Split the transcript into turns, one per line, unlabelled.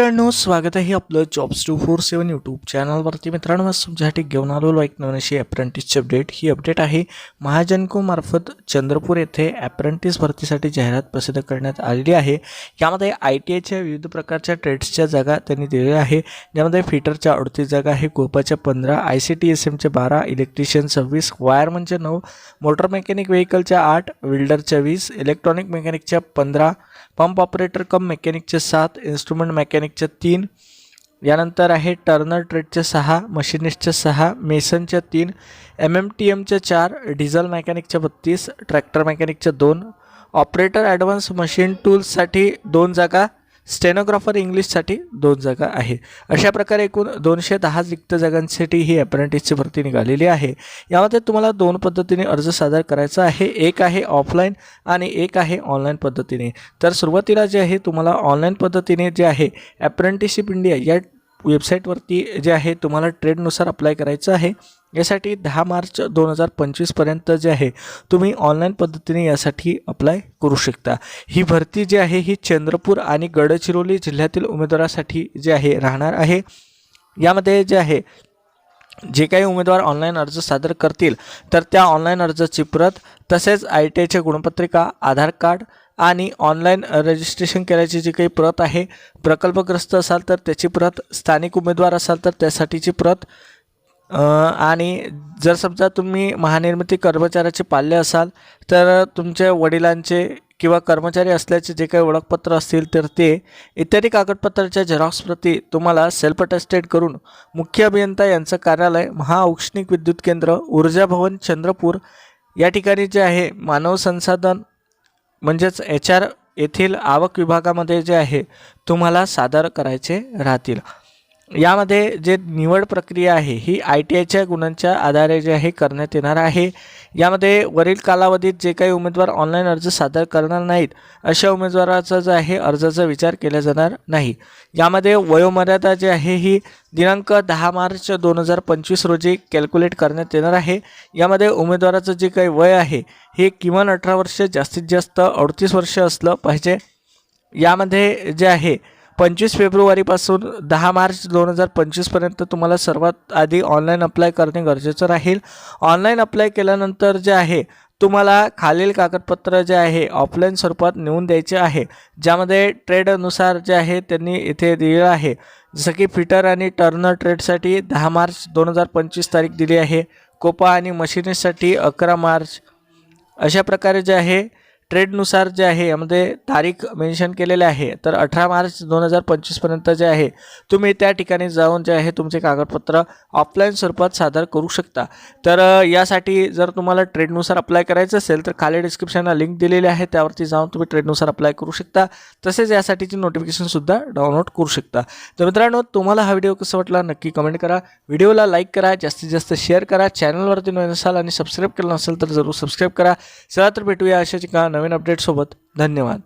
मित्रांनो स्वागत आहे आपलं jobs two four seven YouTube चॅनलवरती मित्रांनो आज तुमच्यासाठी घेऊन आलेलो एक नवीन अशी अप्रेंटिसची अपडेट ही अपडेट आहे महाजनकोमार्फत चंद्रपूर येथे अप्रेंटिस भरतीसाठी जाहिरात प्रसिद्ध करण्यात आलेली आहे. यामध्ये आय टी आयच्या विविध प्रकारच्या ट्रेड्सच्या जागा त्यांनी दिलेल्या आहे. ज्यामध्ये फिटरच्या अडतीस जागा आहे कोपाच्या पंधरा आय सी टी एस एमच्या बारा इलेक्ट्रिशियन सव्वीस वायरमनच्या नऊ मोटर मेकॅनिक व्हेकलच्या आठ विल्डरच्या वीस इलेक्ट्रॉनिक मेकॅनिकच्या पंधरा पंप ऑपरेटर कम मेकॅनिकचे सात इन्स्ट्रुमेंट मेकॅनिक मेकॅनिकचे तीन यानंतर आहे टर्नर ट्रेडचे सहा मशिनिस्टचे सहा मेसनच्या तीन एम एम टी एमचे चार डिझेल मेकॅनिकच्या बत्तीस ट्रॅक्टर मेकॅनिकच्या दोन ऑपरेटर ॲडव्हान्स मशीन टूल्ससाठी दोन जागा स्टेनोग्राफर इंग्लिशसाठी दोन जागा आहे अशा प्रकारे एकूण दोनशे दहा रिक्त जागांसाठी ही अप्रेंटिसची भरती निघालेली आहे. यामध्ये तुम्हाला दोन पद्धतीने अर्ज सादर करायचा आहे. एक आहे ऑफलाईन आणि एक आहे ऑनलाईन पद्धतीने. तर सुरुवातीला जे आहे तुम्हाला ऑनलाईन पद्धतीने जे आहे अप्रेंटिसशिप इंडिया या वेबसाईटवरती जे आहे तुम्हाला ट्रेडनुसार अप्लाय करायचं आहे. यासाठी दहा मार्च दोन हजार पंचवीसपर्यंत जे आहे तुम्ही ऑनलाईन पद्धतीने यासाठी अप्लाय करू शकता. ही भरती जी आहे ही चंद्रपूर आणि गडचिरोली जिल्ह्यातील उमेदवारासाठी जे आहे राहणार आहे. यामध्ये जे आहे जे काही उमेदवार ऑनलाईन अर्ज सादर करतील तर त्या ऑनलाईन अर्जाची प्रत तसेच आय टी आयच्या गुणपत्रिका आधार कार्ड आणि ऑनलाईन रजिस्ट्रेशन केल्याची जी काही प्रत आहे प्रकल्पग्रस्त असाल तर त्याची प्रत स्थानिक उमेदवार असाल तर त्यासाठीची प्रत आणि जर समजा तुम्ही महानिर्मिती कर्मचाऱ्याचे पाल्य असाल तर तुमच्या वडिलांचे किंवा कर्मचारी असल्याचे जे काही ओळखपत्र असतील तर ते इत्यादी कागदपत्राच्या झेरॉक्स प्रती तुम्हाला सेल्फ अटेस्टेड करून मुख्य अभियंता यांचं कार्यालय महाऔष्णिक विद्युत केंद्र ऊर्जा भवन चंद्रपूर या ठिकाणी जे आहे मानव संसाधन म्हणजेच एच आर येथील आवक विभागामध्ये जे आहे तुम्हाला सादर करायचे राहतील. यामध्ये जे निवड प्रक्रिया आहे ही आय टी आयच्या गुणांच्या आधारे जे आहे करण्यात येणार आहे. यामध्ये वरील कालावधीत जे काही उमेदवार ऑनलाईन अर्ज सादर करणार नाहीत अशा उमेदवाराचा जो आहे अर्जाचा विचार केला जाणार नाही. यामध्ये वयोमर्यादा जी आहे ही दिनांक दहा मार्च दोन हजार पंचवीस रोजी कॅल्क्युलेट करण्यात येणार आहे. यामध्ये उमेदवाराचं जे काही वय आहे हे किमान अठरा वर्ष जास्तीत जास्त अडतीस वर्ष असलं पाहिजे. यामध्ये जे आहे पंचवीस फेब्रुवारीपासून दहा मार्च दोन हजार पंचवीसपर्यंत तुम्हाला सर्वात आधी ऑनलाईन अप्लाय करणे गरजेचं राहील. ऑनलाईन अप्लाय केल्यानंतर जे आहे तुम्हाला खालील कागदपत्र जे आहे ऑफलाईन स्वरूपात नेऊन द्यायचे आहे. ज्यामध्ये ट्रेडनुसार जे आहे त्यांनी इथे दिलेलं आहे. जसं की फिटर आणि टर्नर ट्रेडसाठी दहा मार्च दोन हजार पंचवीस तारीख दिली आहे. कोपा आणि मशिनीसाठी अकरा मार्च. अशा प्रकारे जे आहे ट्रेडनुसार जे आहे यामध्ये तारीख मेन्शन केलेले आहे तर अठरा मार्च दोन हजार पंचवीसपर्यंत जे आहे तुम्ही त्या ठिकाणी जाऊन जे आहे तुमचे कागदपत्र ऑफलाईन स्वरूपात सादर करू शकता. तर यासाठी जर तुम्हाला ट्रेडनुसार अप्लाय करायचं असेल तर खाली डिस्क्रिप्शनला लिंक दिलेली आहे त्यावरती जाऊन तुम्ही ट्रेडनुसार अप्लाय करू शकता. तसेच यासाठीची नोटिफिकेशनसुद्धा डाउनलोड करू शकता. तर मित्रांनो तुम्हाला हा व्हिडिओ कसा वाटला नक्की कमेंट करा. व्हिडिओला लाईक करा जास्तीत जास्त शेअर करा. चॅनलवरती नवीन असाल आणि सबस्क्राईब केलं नसेल तर जरूर सबस्क्राईब करा. चला तर भेटूया अशाच एका नवीन अपडेटसोबत धन्यवाद.